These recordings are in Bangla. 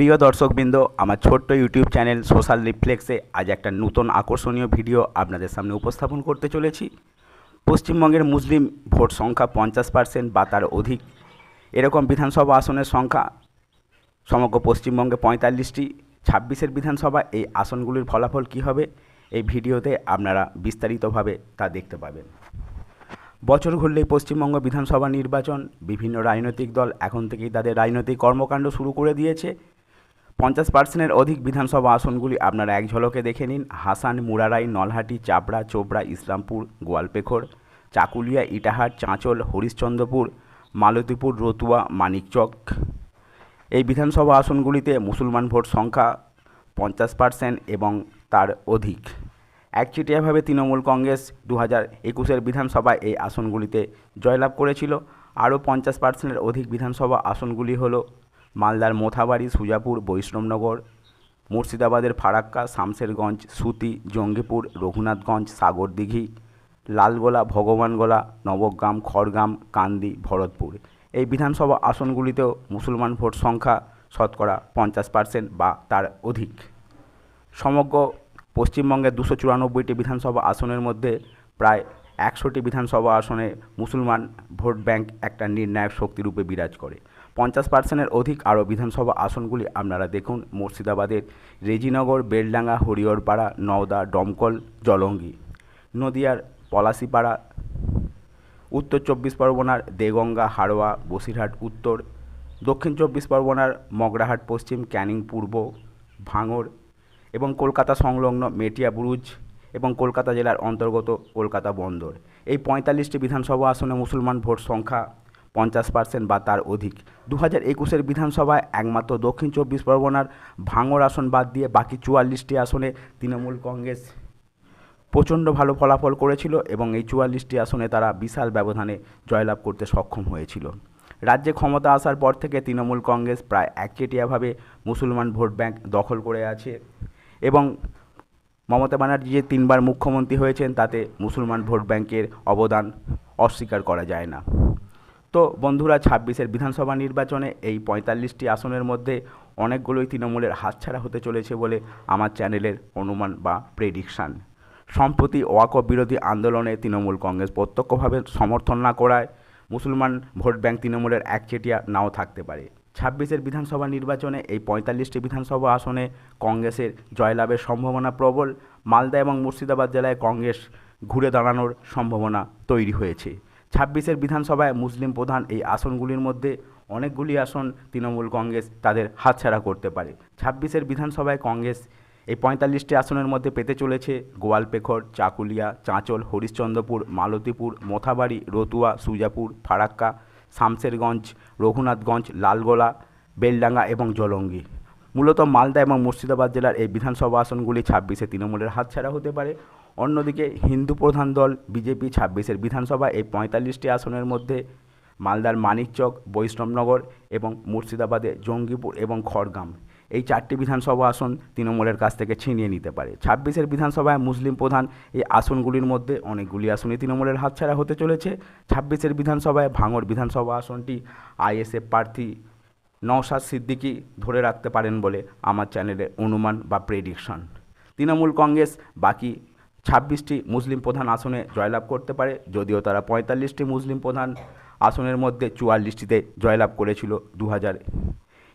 প্রিয় দর্শকবৃন্দ, আমার ছোট্ট ইউটিউব চ্যানেল সোশ্যাল রিফ্লেক্সে আজ একটা নতুন আকর্ষণীয় ভিডিও আপনাদের সামনে উপস্থাপন করতে চলেছি। পশ্চিমবঙ্গের মুসলিম ভোট সংখ্যা পঞ্চাশ পার্সেন্ট বা তার অধিক। এরকম বিধানসভা আসনের সংখ্যা সমগ্র পশ্চিমবঙ্গে পঁয়তাল্লিশটি। ছাব্বিশের বিধানসভা এই আসনগুলির ফলাফল কী হবে? এই ভিডিওতে আপনারা বিস্তারিতভাবে তা দেখতে পাবেন। বছর ঘুরলেই পশ্চিমবঙ্গ বিধানসভা নির্বাচন। বিভিন্ন রাজনৈতিক দল এখন থেকেই তাদের রাজনৈতিক কর্মকাণ্ড শুরু করে দিয়েছে। পঞ্চাশ পার্সেন্টের অধিক বিধানসভা আসনগুলি আপনারা এক ঝলকে দেখে নিন। হাসান, মুরারাই, নলহাটি, চাপড়া, চোপড়া, ইসলামপুর, গোয়ালপেখর, চাকুলিয়া, ইটাহার, চাঁচল, হরিশ্চন্দ্রপুর, মালতীপুর, রতুয়া, মানিকচক। এই বিধানসভা আসনগুলিতে মুসলমান ভোট সংখ্যা পঞ্চাশ পার্সেন্ট এবং তার অধিক। একচেটিয়াভাবে তৃণমূল কংগ্রেস দু হাজার একুশের বিধানসভায় এই আসনগুলিতে জয়লাভ করেছিল। আরও পঞ্চাশ পার্সেন্টের অধিক বিধানসভা আসনগুলি হল মালদার মোথাবাড়ি, সুজাপুর, বৈষ্ণবনগর, মুর্শিদাবাদের ফারাক্কা, শামশেরগঞ্জ, সুতি, জঙ্গিপুর, রঘুনাথগঞ্জ, সাগরদিঘি, লালগোলা, ভগবানগোলা, নবগ্রাম, খড়গ্রাম, কান্দি, ভরতপুর। এই বিধানসভা আসনগুলিতেও মুসলমান ভোট সংখ্যা শতকরা পঞ্চাশ পার্সেন্ট বা তার অধিক। সমগ্র পশ্চিমবঙ্গের দুশো চুরানব্বইটি বিধানসভা আসনের মধ্যে প্রায় একশোটি বিধানসভা আসনে মুসলমান ভোট ব্যাংক একটা নির্ণায়ক শক্তিরূপে বিরাজ করে। পঞ্চাশ পার্সেন্টের অধিক আরও বিধানসভা আসনগুলি আপনারা দেখুন। মুর্শিদাবাদের রেজিনগর, বেলডাঙ্গা, হরিহরপাড়া, নওদা, ডমকল, জলঙ্গি। নদিয়ার পলাশিপাড়া, উত্তর চব্বিশ পরগনার দেগঙ্গা, হাড়োয়া, বসিরহাট, উত্তর। দক্ষিণ চব্বিশ পরগনার মগরাহাট, পশ্চিম, ক্যানিং, পূর্ব, ভাঙর এবং কলকাতা সংলগ্ন মেটিয়া বুরুজ এবং কলকাতা জেলার অন্তর্গত কলকাতা বন্দর। এই পঁয়তাল্লিশটি বিধানসভা আসনে মুসলমান ভোট সংখ্যা পঞ্চাশ পার্সেন্ট বা তার অধিক। দু হাজার একুশের বিধানসভায় একমাত্র দক্ষিণ চব্বিশ পরগনার ভাঙড় আসন বাদ দিয়ে বাকি চুয়াল্লিশটি আসনে তৃণমূল কংগ্রেস প্রচণ্ড ভালো ফলাফল করেছিল এবং এই চুয়াল্লিশটি আসনে তারা বিশাল ব্যবধানে জয়লাভ করতে সক্ষম হয়েছিল। রাজ্যে ক্ষমতা আসার পর থেকে তৃণমূল কংগ্রেস প্রায় একচেটিয়াভাবে মুসলমান ভোট ব্যাংক দখল করে আছে এবং মমতা ব্যানার্জি যে তিনবার মুখ্যমন্ত্রী হয়েছেন তাতে মুসলমান ভোট ব্যাংকের অবদান অস্বীকার করা যায় না। তো বন্ধুরা ছাব্বিশের বিধানসভা নির্বাচনে এই পঁয়তাল্লিশটি আসনের মধ্যে অনেকগুলোই তৃণমূলের হাতছাড়া হতে চলেছে বলে আমার চ্যানেলের অনুমান বা প্রেডিকশান। সম্প্রতি ওয়াকফ বিরোধী আন্দোলনে তৃণমূল কংগ্রেস প্রত্যক্ষভাবে সমর্থন না করায় মুসলমান ভোট ব্যাংক তৃণমূলের একচেটিয়া নাও থাকতে পারে। ছাব্বিশের বিধানসভা নির্বাচনে এই পঁয়তাল্লিশটি বিধানসভা আসনে কংগ্রেসের জয়লাভের সম্ভাবনা প্রবল। মালদা এবং মুর্শিদাবাদ জেলায় কংগ্রেস ঘুরে দাঁড়ানোর সম্ভাবনা তৈরি হয়েছে। ছাব্বিশের বিধানসভায় মুসলিম প্রধান এই আসনগুলির মধ্যে অনেকগুলি আসন তৃণমূল কংগ্রেস তাদের হাতছাড়া করতে পারে। ছাব্বিশের বিধানসভায় কংগ্রেস এই পঁয়তাল্লিশটি আসনের মধ্যে পেতে চলেছে গোয়ালপেখর, চাকুলিয়া, চাঁচল, হরিশ্চন্দ্রপুর, মালতীপুর, মোথাবাড়ি, রতুয়া, সুজাপুর, ফারাক্কা, শামশেরগঞ্জ, রঘুনাথগঞ্জ, লালগোলা, বেলডাঙ্গা এবং জলঙ্গি। মূলত মালদা এবং মুর্শিদাবাদ জেলার এই বিধানসভা আসনগুলি ছাব্বিশে তৃণমূলের হাতছাড়া হতে পারে। অন্যদিকে হিন্দু প্রধান দল বিজেপি ছাব্বিশের বিধানসভা এই পঁয়তাল্লিশটি আসনের মধ্যে মালদার মানিকচক বৈষ্ণবনগর এবং মুর্শিদাবাদে জঙ্গিপুর এবং খড়গাম। এই চারটি বিধানসভা আসন তৃণমূলের কাছ থেকে ছিনিয়ে নিতে পারে। ছাব্বিশের বিধানসভায় মুসলিম প্রধান এই আসনগুলির মধ্যে অনেকগুলি আসনই তৃণমূলের হাতছাড়া হতে চলেছে। ছাব্বিশের বিধানসভায় ভাঙড় বিধানসভা আসনটি আইএসএফ প্রার্থী নওশাদ সিদ্দিকী ধরে রাখতে পারেন বলে আমার চ্যানেলে অনুমান বা প্রেডিকশন তৃণমূল কংগ্রেস বাকি ছাব্বিশটি মুসলিম প্রধান আসনে জয়লাভ করতে পারে, যদিও তারা পঁয়তাল্লিশটি মুসলিম প্রধান আসনের মধ্যে চুয়াল্লিশটিতে জয়লাভ করেছিল দু হাজার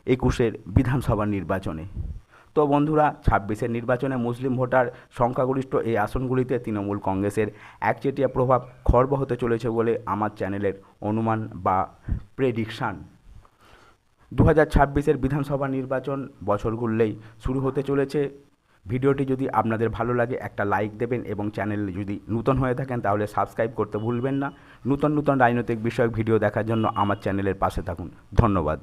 একুশের বিধানসভা নির্বাচনে। তো বন্ধুরা, ছাব্বিশের নির্বাচনে মুসলিম ভোটার সংখ্যাগরিষ্ঠ এই আসনগুলিতে তৃণমূল কংগ্রেসের একচেটিয়া প্রভাব খর্ব হতে চলেছে বলে আমার চ্যানেলের অনুমান বা প্রেডিকশান। দু হাজার ছাব্বিশের বিধানসভা নির্বাচন বছর ঘুরলেই শুরু হতে চলেছে। ভিডিওটি যদি আপনাদের ভালো লাগে, একটা লাইক দেবেন এবং চ্যানেল যদি নূতন হয়ে থাকেন, তাহলে সাবস্ক্রাইব করতে ভুলবেন না। নূতন নূতন রাজনৈতিক বিষয়ক ভিডিও দেখার জন্য আমার চ্যানেলের পাশে থাকুন। ধন্যবাদ।